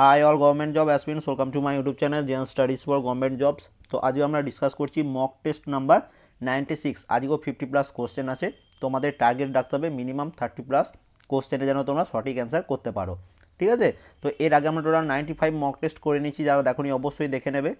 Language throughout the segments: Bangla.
Hi all government job aspirants welcome to my YouTube channel Zen studies for government jobs তো আজকে আমরা ডিসকাস করছি mock test number ninety six আজকেও ফিফটি প্লাস কোশ্চেন আছে। তোমাদের টার্গেট রাখতে হবে মিনিমাম থার্টি প্লাস কোশ্চেনে যেন তোমরা সঠিক অ্যান্সার করতে পারো। ঠিক আছে? তো এর আগে আমরা total ninety five mock test করে নিচ্ছি যারা দেখোনি অবশ্যই দেখে নেবে।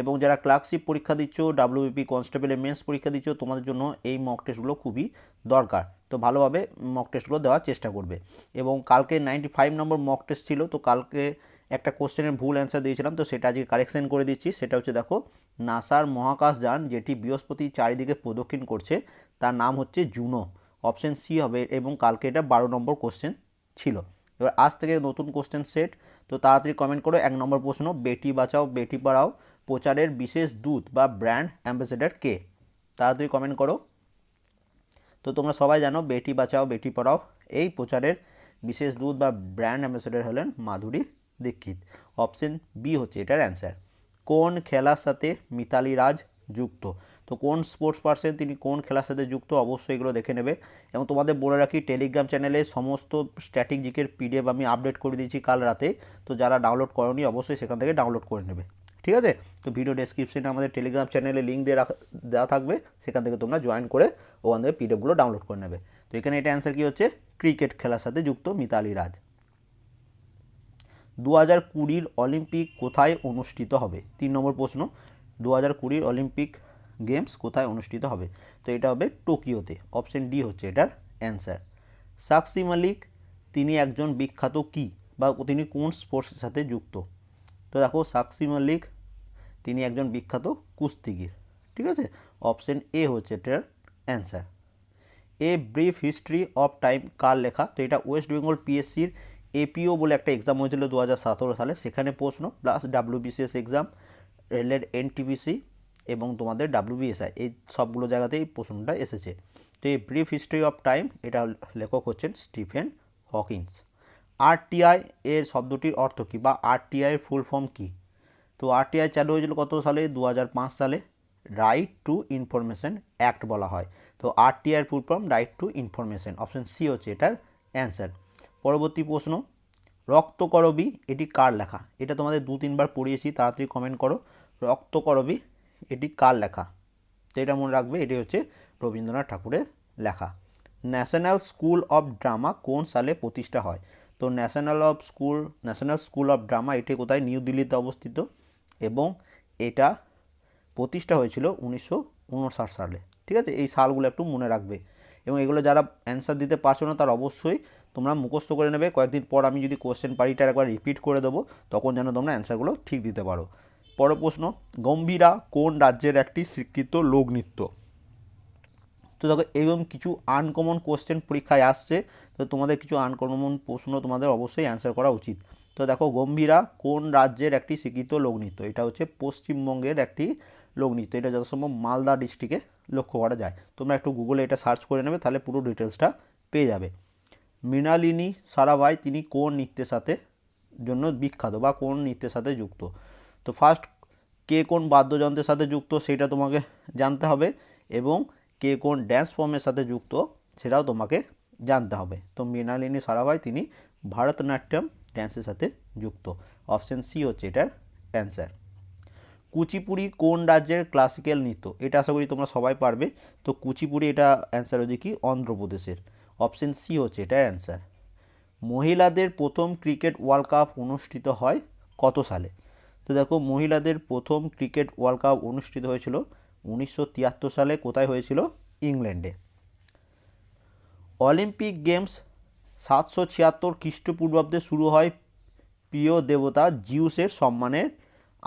এবং যারা ক্লার্কশিপ পরীক্ষা দিচ্ছ ডাব্লিউবিপি কনস্টেবল মেন্স পরীক্ষা দিচ্ছ, তোমাদের জন্য এই মক টেস্টগুলো খুবই দরকার। তো ভালোভাবে মক টেস্টগুলো দেওয়ার চেষ্টা করবে। এবং কালকে ninety five number mock test ছিল, তো কালকে একটা কোশ্চেনের ভুল অ্যান্সার দিয়েছিলাম, তো সেটা আজকে কারেকশন করে দিচ্ছি। সেটা হচ্ছে দেখো, নাসার মহাকাশ যান, যেটি বৃহস্পতি চারিদিকে প্রদক্ষিণ করছে, তার নাম হচ্ছে জুনো। অপশন সি হবে, এবং কালকে এটা বারো নম্বর কোশ্চেন ছিল। এবার আজ থেকে নতুন কোশ্চেন সেট তো তাড়াতাড়ি কমেন্ট করো, এক নম্বর প্রশ্ন, বেটি বাঁচাও, বেটি পড়াও, প্রচারের বিশেষ দূত বা ব্র্যান্ড অ্যাম্বাসেডার কে? তাড়াতাড়ি কমেন্ট করো। তো তোমরা সবাই জানো বেটি বাঁচাও, বেটি পড়াও। এই প্রচারের বিশেষ দূত বা ব্র্যান্ড অ্যাম্বাসেডার হলেন মাধুরী দীক্ষিত। অপশন বি হচ্ছে এটার অ্যান্সার। কোন খেলার সাথে মিতালি রাজ যুক্ত? তো কোন স্পোর্টস পার্সন তিনি কোন খেলার সাথে যুক্ত? অবশ্যই এগুলো দেখে নেবে। এবং তোমাদের বলে রাখি টেলিগ্রাম চ্যানেলে সমস্ত স্ট্যাটিক জিকের পিডিএফ আমি আপডেট করে দিয়েছি কাল রাতে। তো যারা ডাউনলোড করনি, অবশ্যই সেখান থেকে ডাউনলোড করে নেবে। ঠিক আছে? তো ভিডিও ডেসক্রিপশনে আমাদের টেলিগ্রাম চ্যানেলে লিঙ্ক দিয়ে রাখা দেওয়া থাকবে। সেখান থেকে তোমরা জয়েন করে ওখান থেকে পিডিএফগুলো ডাউনলোড করে নেবে। তো এখানে এটা অ্যান্সার কী হচ্ছে? ক্রিকেট খেলার সাথে যুক্ত মিতালি রাজ। দু হাজার কুড়ির অলিম্পিক কোথায় অনুষ্ঠিত হবে? তিন নম্বর প্রশ্ন। দু হাজার কুড়ির অলিম্পিক গেমস কোথায় অনুষ্ঠিত হবে? তো এটা হবে টোকিওতে অপশন ডি হচ্ছে এটার অ্যান্সার সাকসি মালিক, তিনি একজন বিখ্যাত কি? বা তিনি কোন স্পোর্টসের সাথে যুক্ত? তো দেখো, সাকসি মালিক তিনি একজন বিখ্যাত কুস্তিগির, ঠিক আছে? অপশন এ হচ্ছে এটার answer. A brief history of time কার লেখা? তো এটা ওয়েস্ট বেঙ্গল পিএসসির এপিও বলে একটা এক্সাম হয়েছিল দু হাজার সতেরো সালে। সেখানে প্রশ্ন, প্লাস ডাব্লিউবিসিএস এক্সাম, রেলের এনটিপিসি এবং তোমাদের ডাব্লিউবিএসআই, এই সবগুলো জায়গাতেই প্রশ্নটা এসেছে। তো এই ব্রিফ হিস্ট্রি অফ টাইম, এটা লেখক হচ্ছেন স্টিফেন হকিংস হকিন্স আরটিআই এর শব্দটির অর্থ কী বা আরটিআই ফুল ফর্ম কী? তো আরটিআই চালু হয়েছিল কত সালে? দু হাজার পাঁচ সালে। রাইট টু ইনফরমেশন অ্যাক্ট বলা হয়। তো RTI full form right to information option C হচ্ছে এটার অ্যান্সার পরবর্তী প্রশ্ন রক্তকরবী এটি কার লেখা? এটা তোমাদের দু, তিনবার পড়িয়েছি, তাড়াতাড়ি কমেন্ট করো। রক্তকরবী এটি কার লেখা? তো এটা মনে রাখবে, এটি হচ্ছে রবীন্দ্রনাথ ঠাকুরের লেখা। ন্যাশনাল স্কুল অফ ড্রামা কোন সালে প্রতিষ্ঠা হয়? তো national of school national school of drama এটি কোথায়? নিউ দিল্লিতে অবস্থিত। এবং এটা প্রতিষ্ঠা হয়েছিল উনিশশো উনষাট সালে। ঠিক আছে? এই সালগুলো একটু মনে রাখবে। এবং এগুলো যারা অ্যান্সার দিতে পারছ না, তার অবশ্যই তোমরা মুখস্থ করে নেবে। কয়েকদিন পর আমি যদি কোশ্চেন পারিটা একবার রিপিট করে দেবো, তখন যেন তোমরা অ্যান্সারগুলো ঠিক দিতে পারো। পর প্রশ্ন, গম্ভীরা কোন রাজ্যের একটি স্বীকৃত লোকনৃত্য? তো দেখো, এরকম কিছু আনকমন কোশ্চেন পরীক্ষায় আসছে। তো তোমাদের কিছু আনকমন প্রশ্ন তোমাদের অবশ্যই অ্যান্সার করা উচিত। তো দেখো গম্ভীরা কোন রাজ্যের একটি স্বীকৃত লোকনৃত্য? এটা হচ্ছে পশ্চিমবঙ্গের একটি লোকনৃত্য। এটা যথাসম্ভব মালদা ডিস্ট্রিক্টে লক্ষ্য করা যায়। তোমরা একটু গুগলে এটা সার্চ করে নেবে, তাহলে পুরো ডিটেলসটা পেয়ে যাবে। মৃণালিনী সারাভাই, তিনি কোন নৃত্যের সাথে জন্য বিখ্যাত বা কোন নৃত্যের সাথে যুক্ত? তো ফার্স্ট কে কোন বাদ্যযন্ত্রের সাথে যুক্ত সেটা তোমাকে জানতে হবে এবং কে কোন ড্যান্স ফর্মের সাথে যুক্ত সেটাও তোমাকে জানতে হবে। তো মৃণালিনী সারাভাই, তিনি ভারতনাট্যম ড্যান্সের সাথে যুক্ত। অপশন সি হচ্ছে এটার অ্যান্সার কুচিপুড়ি কোন রাজ্যের ক্লাসিক্যাল নৃত্য? এটা আশা করি তোমরা সবাই পারবে। তো কুচিপুড়ি এটা অ্যান্সার হচ্ছে কি? অন্ধ্রপ্রদেশের। অপশন সি হচ্ছে এটার অ্যান্সার মহিলাদের প্রথম ক্রিকেট ওয়ার্ল্ড কাপ অনুষ্ঠিত হয় কত সালে? তো দেখো, মহিলাদের প্রথম ক্রিকেট ওয়ার্ল্ড কাপ অনুষ্ঠিত হয়েছিল উনিশশো তিয়াত্তর সালে, কোথায় হয়েছিল? ইংল্যান্ডে। অলিম্পিক গেমস সাতশো ছিয়াত্তর খ্রিস্টপূর্বাব্দে শুরু হয় প্রিয় দেবতা জিউসের সম্মানের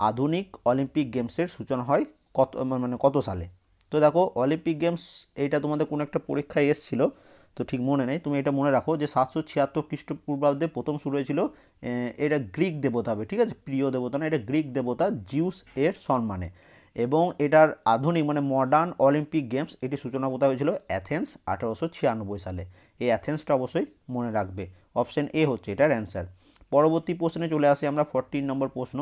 আধুনিক অলিম্পিক গেমসের সূচনা হয় কত মানে কত সালে? তো দেখো, অলিম্পিক গেমস এইটা তোমাদের কোনো একটা পরীক্ষায় এসেছিল, তো ঠিক মনে নেই। তুমি এটা মনে রাখো যে সাতশো ছিয়াত্তর খ্রিস্টপূর্বাব্দে প্রথম শুরু হয়েছিল এটা গ্রিক দেবতা হবে, ঠিক আছে? প্রিয় দেবতা না, এটা গ্রিক দেবতা জিউস এর সম্মানে। এবং এটার আধুনিক মানে মডার্ন অলিম্পিক গেমস এটি সূচনা কোথায় হয়েছিল? অ্যাথেন্স আঠারোশো ছিয়ানব্বই সালে। এই অ্যাথেন্সটা অবশ্যই মনে রাখবে। অপশন এ হচ্ছে এটার অ্যান্সার পরবর্তী প্রশ্নে চলে আসি আমরা ফোরটিন নম্বর প্রশ্ন।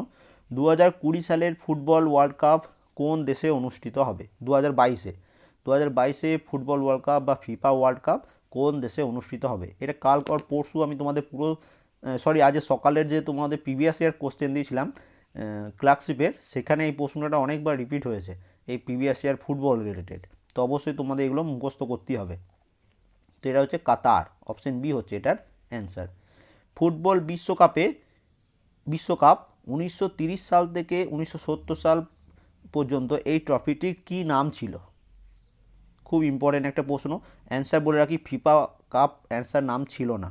দু হাজার কুড়ি সালের ফুটবল ওয়ার্ল্ড কাপ কোন দেশে অনুষ্ঠিত হবে? দু হাজার বাইশে। দু হাজার বাইশে ফুটবল ওয়ার্ল্ড কাপ বা ফিফা ওয়ার্ল্ড কাপ কোন দেশে অনুষ্ঠিত হবে? এটা কাল পর পরশু আমি তোমাদের পুরো সরি আজ সকালের যে তোমাদের প্রিভিয়াস ইয়ার কোশ্চেন দিয়েছিলাম ক্লার্কশিপের, সেখানে এই প্রশ্নটা অনেকবার রিপিট হয়েছে, এই প্রিভিয়াস ইয়ার ফুটবল রিলেটেড। তো অবশ্যই তোমাদের এগুলো মুখস্থ করতেই হবে। তো এটা হচ্ছে কাতার, অপশন বি হচ্ছে এটার অ্যান্সার। ফুটবল বিশ্বকাপে, বিশ্বকাপ উনিশশো সাল থেকে উনিশশো সত্তর সাল পর্যন্ত এই ট্রফিটির কী নাম ছিল? খুব ইম্পর্টেন্ট একটা প্রশ্ন। অ্যান্সার বলে রাখি, ফিফা কাপ অ্যান্সার নাম ছিল না।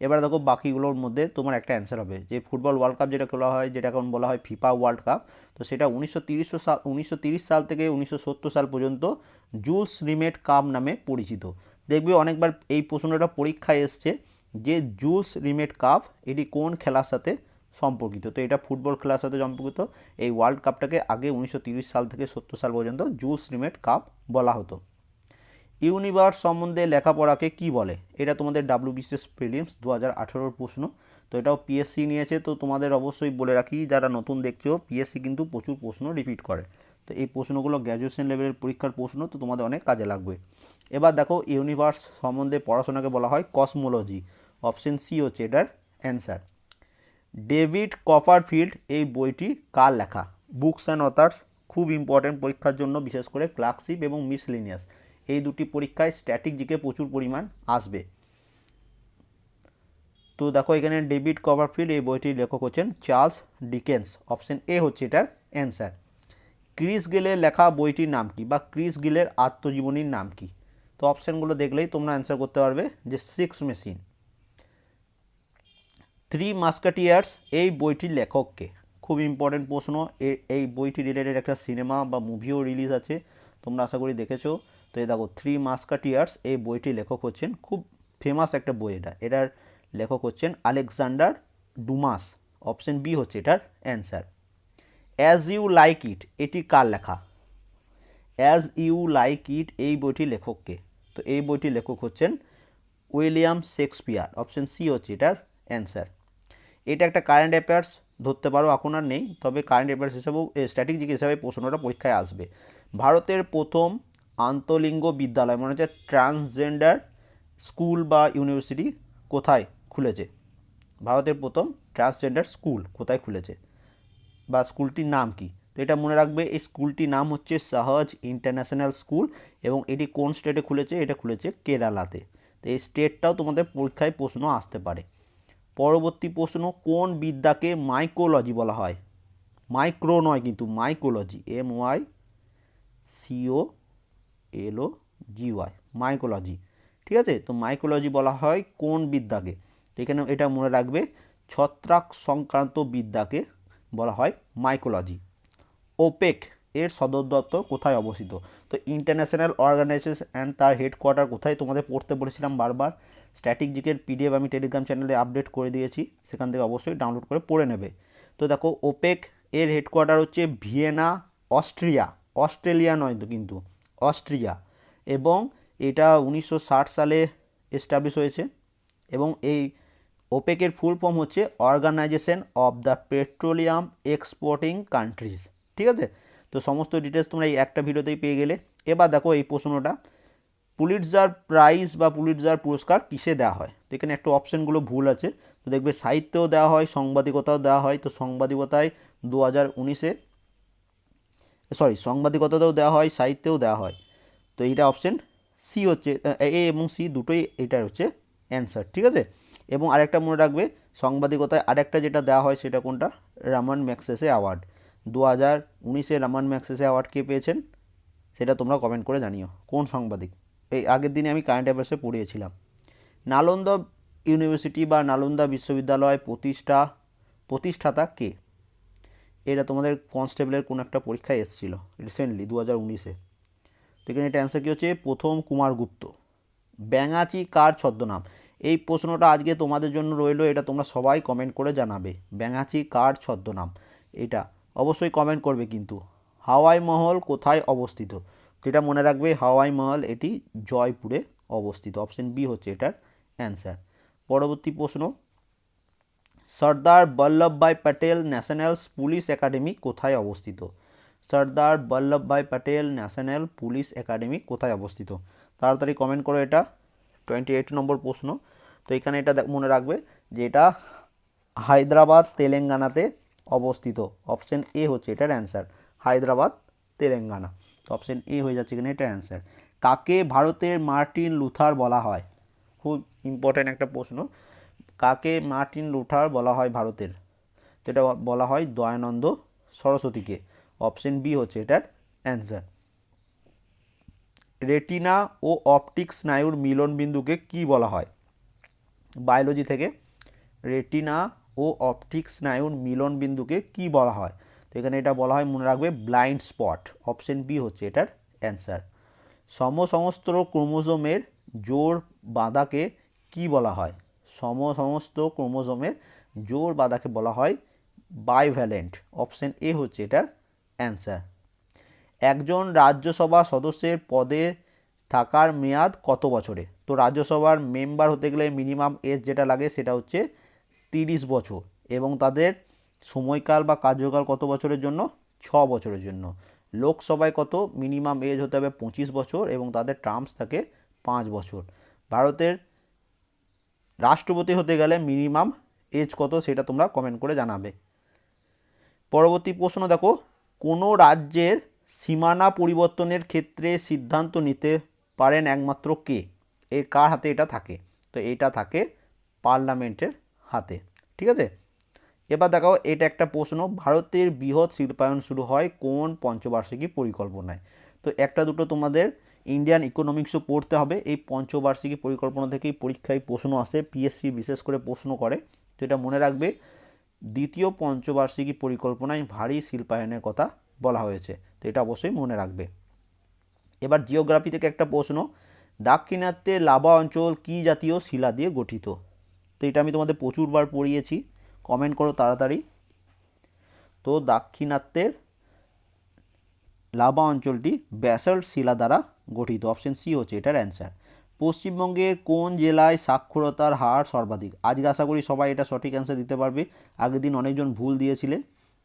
এবার দেখো বাকিগুলোর মধ্যে তোমার একটা অ্যান্সার হবে। যে ফুটবল ওয়ার্ল্ড কাপ যেটা বলা হয় যেটা এখন বলা হয় ফিফা ওয়ার্ল্ড কাপ তো সেটা উনিশশো সাল উনিশশো সাল থেকে উনিশশো সত্তর সাল পর্যন্ত জুলস রিমেট কাপ নামে পরিচিত। দেখবে অনেকবার এই প্রশ্নটা পরীক্ষায় এসছে যে জুলস রিমেট কাপ এটি কোন খেলার সাথে সম্পর্কিত? তো এটা ফুটবল খেলার সাথে সম্পর্কিত। এই ওয়ার্ল্ড কাপটাকে আগে উনিশশো সাল থেকে সত্তর সাল পর্যন্ত জুলস রিমেট কাপ বলা হতো। ইউনিভার্স সম্বন্ধে লেখাপড়াকে কি বলে? এটা তোমাদের ডাব্লিউবিসিএস প্রিলিমস দু হাজার আঠেরোর প্রশ্ন। তো এটাও পিএসসি নিয়েছে, তো তোমাদের অবশ্যই বলে রাখি, যারা নতুন দেখছ পিএসসি কিন্তু প্রচুর প্রশ্ন রিপিট করে। তো এই প্রশ্নগুলো গ্র্যাজুয়েশন লেভেলের পরীক্ষার প্রশ্ন, তো তোমাদের অনেক কাজে লাগবে। এবার দেখো, ইউনিভার্স সম্বন্ধে পড়াশোনাকে বলা হয় কসমোলজি অপশন সি হচ্ছে এটার অ্যান্সার ডেভিড কপারফিল্ড এই বইটি কার লেখা? বুকস অ্যান্ড অথার্স, খুব ইম্পর্ট্যান্ট পরীক্ষার জন্য, বিশেষ করে ক্লার্কশিপ এবং মিসলিনিয়াস। এই দুটি পরীক্ষায় স্ট্যাটিক জিকে প্রচুর পরিমাণ আসবে। তো দেখো এখানে ডেভিড কভারফিল্ড এই বইটির লেখক হচ্ছেন চার্লস ডিকেন্স অপশন এ হচ্ছে এটার অ্যান্সার ক্রিস গিলের লেখা বইটির নাম কি বা ক্রিস গিলের আত্মজীবনীর নাম কি? তো অপশানগুলো দেখলেই তোমরা অ্যান্সার করতে পারবে যে সিক্স মেশিন থ্রি মাস্কাটিয়ার্স এই বইটির লেখককে। খুব ইম্পর্টেন্ট প্রশ্ন এই বইটি রিলেটেড একটা সিনেমা বা মুভিও রিলিজ আছে। তোমরা আশা করি দেখেছ। তো এই দেখো থ্রি মাস্কাটিয়ার্স এই বইটি লেখক হচ্ছেন, খুব ফেমাস একটা বই এটা। এটার লেখক হচ্ছেন আলেকজান্ডার ডুমাস। অপশন বি হচ্ছে এটার answer as you like it এটি কার লেখা? অ্যাজ ইউ লাইক ইট এই বইটি লেখককে। তো এই বইটি লেখক হচ্ছেন উইলিয়াম শেক্সপিয়ার। অপশন সি হচ্ছে এটার অ্যান্সার এটা একটা কারেন্ট অ্যাফেয়ার্স ধরতে পারো, এখন আর নেই। তবে কারেন্ট অ্যাফেয়ার্স হিসাবেও স্ট্র্যাটেজিক হিসাবে প্রশ্নটা পরীক্ষায় আসবে। ভারতের প্রথম আন্তলিঙ্গ বিদ্যালয় মানে হচ্ছে ট্রান্সজেন্ডার স্কুল বা ইউনিভার্সিটি কোথায় খুলেছে? ভারতের প্রথম ট্রান্সজেন্ডার স্কুল কোথায় খুলেছে? বা স্কুলটির নাম কি? তো এটা মনে রাখবে, এই স্কুলটির নাম হচ্ছে সহজ ইন্টারন্যাশনাল স্কুল এবং এটি কোন স্টেটে খুলেছে? এটা খুলেছে কেরালাতে। তো এই স্টেটটাও তোমাদের পরীক্ষায় প্রশ্ন আসতে পারে। পরবর্তী প্রশ্ন, কোন বিদ্যাকে মাইকোলজি বলা হয়? মাইক্রো নয় কিন্তু mycology M Y C O L O G Y mycology ঠিক আছে? তো মাইকোলজি বলা হয় কোন বিদ্যাকে? এখানে এটা মনে রাখবে, ছত্রাক সংক্রান্ত বিদ্যাকে বলা হয় মাইকোলজি ওপেক এর সদর দপ্তর কোথায় অবস্থিত? তো ইন্টারন্যাশনাল অর্গানাইজেশন অ্যান্ড তার হেডকোয়ার্টার কোথায়? তোমাদের পড়তে বলেছিলাম বারবার। স্ট্যাটিক জিকের পিডিএফ আমি টেলিগ্রাম চ্যানেলে আপডেট করে দিয়েছি, সেখান থেকে অবশ্যই ডাউনলোড করে পড়ে নেবে। তো দেখো ওপেক এর হেডকোয়ার্টার হচ্ছে ভিয়েনা, অস্ট্রিয়া। অস্ট্রেলিয়া নয় কিন্তু, অস্ট্রিয়া। এবং এটা উনিশশো ষাট সালে এস্টাবলিশ হয়েছে এবং এই ওপেকের ফুল ফর্ম হচ্ছে organisation of the petroleum exporting countries ঠিক আছে? তো সমস্ত ডিটেলস তোমরা এই একটা ভিডিওতেই পেয়ে গেলে। এবার দেখো এই প্রশ্নটা পুলিটজার প্রাইজ বা পুলিটজার পুরস্কার কিসে দেওয়া হয়? তো এখানে একটু অপশানগুলো ভুল আছে। তো দেখবে সাহিত্যেও দেওয়া হয়, সাংবাদিকতাও দেওয়া হয়। তো সাংবাদিকতায় দু হাজার উনিশে সরি সাংবাদিকতাতেও দেওয়া হয়, সাহিত্যেও দেওয়া হয়। তো এইটা অপশন সি হচ্ছে, এ এবং সি দুটোই এটার হচ্ছে অ্যান্সার ঠিক আছে? এবং আরেকটা মনে রাখবে, সাংবাদিকতায় আরেকটা যেটা দেওয়া হয় সেটা কোনটা? Raman Magsaysay award. দু হাজার উনিশে রামান ম্যাক্সেসে অ্যাওয়ার্ড কে পেয়েছেন? সেটা তোমরা কমেন্ট করে জানিও। কোন সাংবাদিক? এই আগের দিনে আমি কারেন্ট অ্যাফেয়ার্সে পড়িয়েছিলাম। নালন্দা ইউনিভার্সিটি বা নালন্দা বিশ্ববিদ্যালয় প্রতিষ্ঠা, প্রতিষ্ঠাতা কে? এটা তোমাদের কনস্টেবলের কোনো একটা পরীক্ষায় এসেছিল রিসেন্টলি দু হাজার উনিশে। তো এখানে এটা অ্যান্সার কী হচ্ছে? প্রথম কুমারগুপ্ত ব্যাঙাচি কার ছদ্মনাম? এই প্রশ্নটা আজকে তোমাদের জন্য রইল, এটা তোমরা সবাই কমেন্ট করে জানাবে। ব্যাঙাচি কার ছদ্মনাম? এটা অবশ্যই কমেন্ট করবে কিন্তু। হাওয়াই মহল কোথায় অবস্থিত? যেটা মনে রাখবে হাওয়াই মহল, এটি জয়পুরে অবস্থিত। অপশন বি হচ্ছে এটার অ্যান্সার পরবর্তী প্রশ্ন, Sardar Vallabhbhai Patel national police academy কোথায় অবস্থিত? Sardar Vallabhbhai Patel national police academy কোথায় অবস্থিত? তাড়াতাড়ি কমেন্ট করো এটা। টোয়েন্টি এইট নম্বর প্রশ্ন। তো এখানে এটা মনে রাখবে যে এটা হায়দ্রাবাদ তেলেঙ্গানাতে অবস্থিত। অপশন এ হচ্ছে এটার অ্যান্সার হায়দ্রাবাদ তেলেঙ্গানা। তো অপশন এ হয়ে যাচ্ছে এখানে এটার অ্যান্সার কাকে ভারতের মার্টিন লুথার বলা হয়? খুব ইম্পর্ট্যান্ট একটা প্রশ্ন। কাকে মার্টিন লুথার বলা হয় ভারতের? যেটা বলা হয় দয়ানন্দ সরস্বতীকে। অপশন বি হচ্ছে এটার অ্যান্সার রেটিনা ও অপটিক স্নায়ুর মিলন বিন্দুকে কি বলা হয়? বায়োলজি থেকে রেটিনা ও অপটিক স্নায়ুর মিলন বিন্দুকে কি বলা হয়? তো এখানে এটা বলা হয়, মনে রাখবে ব্লাইন্ড স্পট অপশন বি হচ্ছে এটার অ্যান্সার সমসমস্ত ক্রোমোজোমের জোর বাঁধাকে কি বলা হয়? সম সমস্ত ক্রোমোজোমের জোর বাঁধাকে বলা হয় বাইভ্যালেন্ট অপশন এ হচ্ছে এটার অ্যান্সার একজন রাজ্যসভা সদস্যের পদে থাকার মেয়াদ কত বছরে? তো রাজ্যসভার মেম্বার হতে গেলে মিনিমাম এজ যেটা লাগে সেটা হচ্ছে তিরিশ বছর এবং তাদের সময়কাল বা কার্যকাল কত বছরের জন্য? ছ বছরের জন্য। লোকসভায় কত? মিনিমাম এজ হতে হবে পঁচিশ বছর এবং তাদের টার্মস থাকে পাঁচ বছর। ভারতের রাষ্ট্রপতি হতে গেলে মিনিমাম এজ কত সেটা তোমরা কমেন্ট করে জানাবে। পরবর্তী প্রশ্ন দেখো, কোনো রাজ্যের সীমানা পরিবর্তনের ক্ষেত্রে সিদ্ধান্ত নিতে পারেন একমাত্র কে? এর কার হাতে এটা থাকে? তো এটা থাকে পার্লামেন্টের হাতে। ঠিক আছে? এবার দেখাও, এটা একটা প্রশ্ন, ভারতের বৃহৎ শিল্পায়ন শুরু হয় কোন পঞ্চবার্ষিকী পরিকল্পনায়? তো একটা দুটো তোমাদের ইন্ডিয়ান ইকোনমিক্সও পড়তে হবে, এই পঞ্চবার্ষিকী পরিকল্পনা থেকেই পরীক্ষায় প্রশ্ন আসে পিএসসি বিশেষ করে প্রশ্ন করে। তো এটা মনে রাখবে, দ্বিতীয় পঞ্চবার্ষিকী পরিকল্পনায় ভারী শিল্পায়নের কথা বলা হয়েছে, তো এটা অবশ্যই মনে রাখবে। এবার জিওগ্রাফি থেকে একটা প্রশ্ন, দাক্ষিণাত্যের লাভা অঞ্চল কী জাতীয় শিলা দিয়ে গঠিত? তো এটা আমি তোমাদের প্রচুরবার পড়িয়েছি কমেন্ট করো তাড়াতাড়ি। তো দাক্ষিণাত্যের লাভা অঞ্চলটি ব্যাসল্ট শিলা দ্বারা গঠিত। অপশন সি হচ্ছে এটার অ্যান্সার পশ্চিমবঙ্গের কোন জেলায় সাক্ষরতার হার সর্বাধিক? আজকে আশা করি সবাই এটা সঠিক অ্যান্সার দিতে পারবে। আগের দিন অনেকজন ভুল দিয়েছিলে।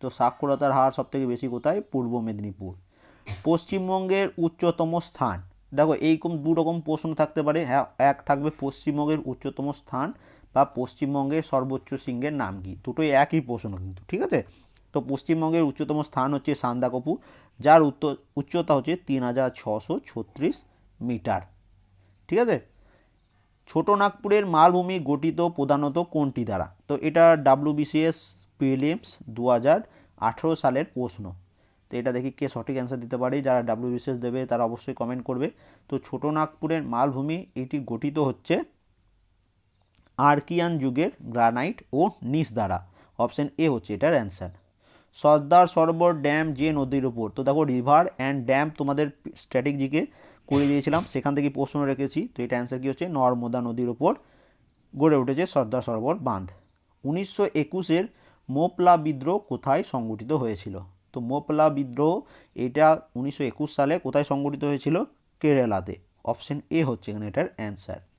তো সাক্ষরতার হার সবথেকে বেশি কোথায়? পূর্ব মেদিনীপুর। পশ্চিমবঙ্গের উচ্চতম স্থান। দেখো এইরকম দু রকম প্রশ্ন থাকতে পারে। হ্যাঁ এক থাকবে পশ্চিমবঙ্গের উচ্চতম স্থান। বা পশ্চিমবঙ্গের সর্বোচ্চ সিংহের নাম কি? দুটোই একই প্রশ্ন কিন্তু, ঠিক আছে? তো পশ্চিমবঙ্গের উচ্চতম স্থান হচ্ছে সান্দাকপু, যার উত্তর, উচ্চতা হচ্ছে তিন হাজার ছশো ছত্রিশ মিটার, ঠিক আছে? ছোট নাগপুরের মালভূমি গঠিত প্রধানত কোনটি দ্বারা? তো এটা ডাব্লিউবিসিএস প্রিলিমস দু হাজার আঠেরো সালের প্রশ্ন। তো এটা দেখি কে সঠিক অ্যান্সার দিতে পারে, যারা ডাব্লিউবিসিএস দেবে তারা অবশ্যই কমেন্ট করবে। তো ছোট নাগপুরের মালভূমি এটি গঠিত হচ্ছে আর্কিয়ান যুগের গ্রানাইট ও নিস দ্বারা। অপশন এ হচ্ছে এটার অ্যান্সার। সর্দার সরোবর ড্যাম যে নদীর উপর, তো দেখো রিভার অ্যান্ড ড্যাম তোমাদের স্ট্র্যাটেজিকে করে দিয়েছিলাম, সেখান থেকে প্রশ্ন রেখেছি, তো এটা অ্যান্সার কী হচ্ছে? নর্মদা নদীর উপর গড়ে উঠেছে সর্দার সরোবর বাঁধ। উনিশশো একুশের মোপলা বিদ্রোহ কোথায় সংগঠিত হয়েছিল? তো মোপলা বিদ্রোহ এটা উনিশশো একুশ সালে কোথায় সংগঠিত হয়েছিল? কেরালাতে। অপশন এ হচ্ছে এখানে এটার অ্যান্সার।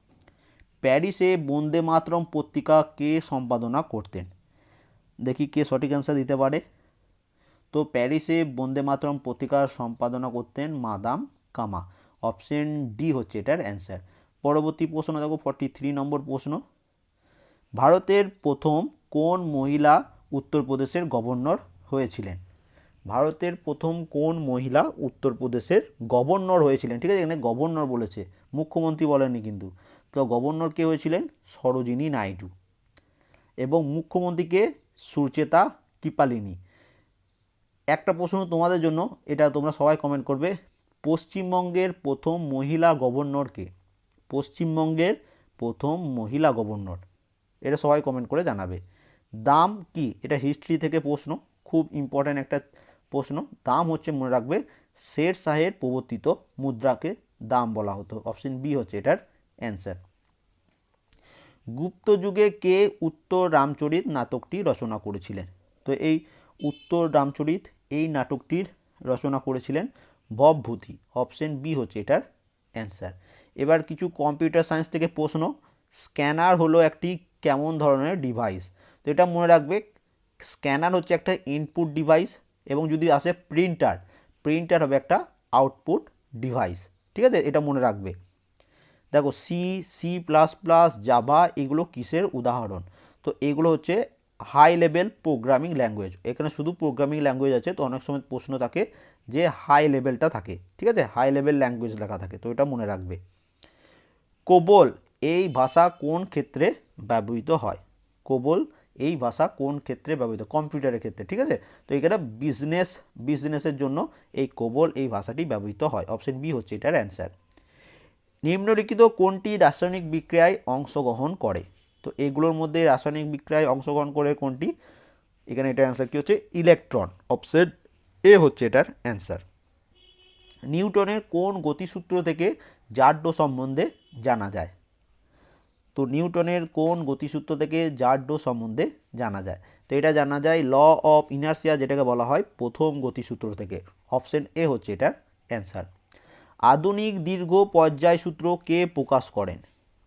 প্যারিসে বন্দে মাতরম পত্রিকা কে সম্পাদনা করতেন। দেখি কে সঠিক অ্যান্সার দিতে পারে। তো প্যারিসে বন্দে মাতরম পত্রিকার সম্পাদনা করতেন মাদাম কামা। অপশন ডি হচ্ছে এটার অ্যান্সার পরবর্তী প্রশ্ন, দেখো ফর্টি থ্রি নম্বর প্রশ্ন। ভারতের প্রথম কোন মহিলা উত্তরপ্রদেশের গভর্নর হয়েছিলেন? ভারতের প্রথম কোন মহিলা উত্তরপ্রদেশের গভর্নর হয়েছিলেন? ঠিক আছে, এখানে গভর্নর বলেছে। মুখ্যমন্ত্রী বলেনি কিন্তু। তো গভর্নর কে হয়েছিলেন? সরোজিনী নাইডু। এবং মুখ্যমন্ত্রীকে সুচেতা কৃপালিনী। একটা প্রশ্ন তোমাদের জন্য, এটা তোমরা সবাই কমেন্ট করবে। পশ্চিমবঙ্গের প্রথম মহিলা গভর্নরকে পশ্চিমবঙ্গের প্রথম মহিলা গভর্নর। এটা সবাই কমেন্ট করে জানাবে। দাম কি? এটা হিস্ট্রি থেকে প্রশ্ন। খুব ইম্পর্ট্যান্ট একটা প্রশ্ন। দাম হচ্ছে, মনে রাখবে, শের শাহের প্রবর্তিত মুদ্রাকে দাম বলা হতো। অপশন বি হচ্ছে এটার। অ্যান্সার গুপ্ত যুগে কে উত্তর রামচরিত নাটকটি রচনা করেছিলেন? তো এই উত্তর রামচরিত এই নাটকটির রচনা করেছিলেন ভবভূতি অপশন বি হচ্ছে এটার অ্যান্সার এবার কিছু কম্পিউটার সায়েন্স থেকে প্রশ্ন স্ক্যানার হলো একটি কেমন ধরনের ডিভাইস তো এটা মনে রাখবে স্ক্যানার হচ্ছে একটা ইনপুট ডিভাইস এবং যদি আসে প্রিন্টার প্রিন্টার হবে একটা আউটপুট ডিভাইস ঠিক আছে? এটা মনে রাখবে। দেখো C C plus plus Java এগুলো কিসের উদাহরণ? তো এগুলো হচ্ছে হাই লেভেল প্রোগ্রামিং ল্যাঙ্গুয়েজ এখানে শুধু প্রোগ্রামিং ল্যাঙ্গুয়েজ আছে, তো অনেক সময় প্রশ্ন থাকে যে হাই লেভেলটা থাকে, ঠিক আছে? হাই লেভেল ল্যাঙ্গুয়েজ লেখা থাকে, তো এটা মনে রাখবে। কোবল এই ভাষা কোন ক্ষেত্রে ব্যবহৃত হয়? কোবল এই ভাষা কোন ক্ষেত্রে ব্যবহৃত? কম্পিউটারের ক্ষেত্রে, ঠিক আছে? তো এখানে বিজনেস বিজনেসের জন্য এই কোবল এই ভাষাটি ব্যবহৃত হয়। অপশন বি হচ্ছে এটার অ্যান্সার নিম্নলিখিত কোনটি রাসায়নিক বিক্রিয়ায় অংশগ্রহণ করে? তো এগুলোর মধ্যে রাসায়নিক বিক্রিয়ায় অংশগ্রহণ করে কোনটি? এখানে এটার অ্যান্সার কী হচ্ছে? ইলেকট্রন অপশন এ হচ্ছে এটার অ্যান্সার নিউটনের কোন গতিসূত্র থেকে জাড্য সম্বন্ধে জানা যায়? তো নিউটনের কোন গতিসূত্র থেকে জাড্য সম্বন্ধে জানা যায়? তো এটা জানা যায় ল অফ ইনার্সিয়া যেটাকে বলা হয় প্রথম গতিসূত্র থেকে। অপশন এ হচ্ছে এটার অ্যান্সার আধুনিক দীর্ঘ পর্যায় সূত্র কে প্রকাশ করেন?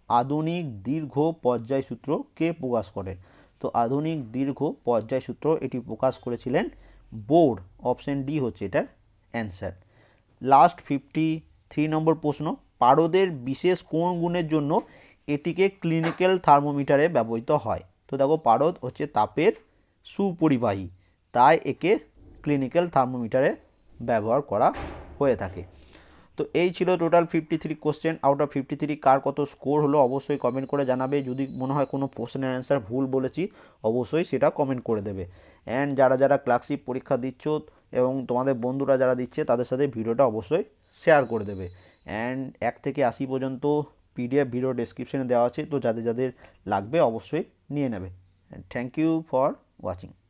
আধুনিক দীর্ঘ পর্যায় সূত্র কে প্রকাশ করেন? তো আধুনিক দীর্ঘ পর্যায় সূত্র এটি প্রকাশ করেছিলেন বোর্ড, অপশন ডি হচ্ছে এটার answer. Last fifty three number প্রশ্ন, পারদের বিশেষ কোন গুণের জন্য এটিকে ক্লিনিক্যাল থার্মোমিটারে ব্যবহৃত হয়? তো দেখো, পারদ হচ্ছে তাপের সুপরিবাহী, তাই একে ক্লিনিক্যাল থার্মোমিটারে ব্যবহার করা হয়ে থাকে। তো এই ছিল total fifty three question out of fifty three কার কত স্কোর হলো অবশ্যই কমেন্ট করে জানাবে। যদি মনে হয় কোনো প্রশ্নের অ্যান্সার ভুল বলেছি, অবশ্যই সেটা কমেন্ট করে দেবে। অ্যান্ড যারা যারা ক্লাসিক পরীক্ষা দিচ্ছ এবং তোমাদের বন্ধুরা যারা দিচ্ছে, তাদের সাথে ভিডিওটা অবশ্যই শেয়ার করে দেবে। অ্যান্ড এক থেকে আশি পর্যন্ত পিডিএফ ভিডিও ডেসক্রিপশনে দেওয়া আছে, তো যাদের যাদের লাগবে অবশ্যই নিয়ে নেবে। Thank you for watching